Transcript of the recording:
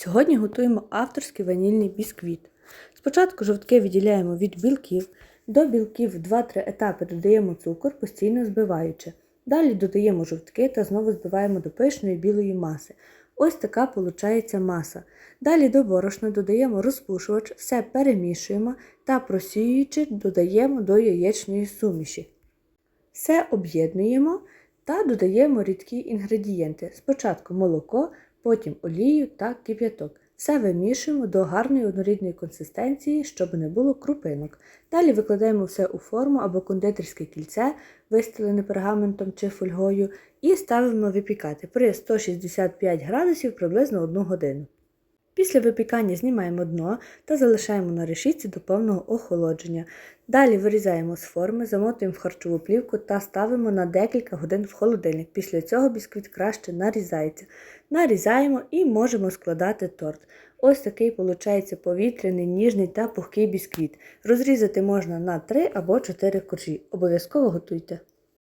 Сьогодні готуємо авторський ванільний бісквіт. Спочатку жовтки відділяємо від білків. До білків в 2-3 етапи додаємо цукор, постійно збиваючи. Далі додаємо жовтки та знову збиваємо до пишної білої маси. Ось така виходить маса. Далі до борошна додаємо розпушувач, все перемішуємо та просіюючи додаємо до яєчної суміші. Все об'єднуємо та додаємо рідкі інгредієнти. Спочатку молоко, потім олію та кип'яток. Все вимішуємо до гарної однорідної консистенції, щоб не було крупинок. Далі викладаємо все у форму або кондитерське кільце, вистелене пергаментом чи фольгою, і ставимо випікати при 165 градусів приблизно 1 годину. Після випікання знімаємо дно та залишаємо на решітці до повного охолодження. Далі вирізаємо з форми, замотуємо в харчову плівку та ставимо на декілька годин в холодильник. Після цього бісквіт краще нарізається. Нарізаємо і можемо складати торт. Ось такий виходить повітряний, ніжний та пухкий бісквіт. Розрізати можна на 3 або 4 коржі. Обов'язково готуйте.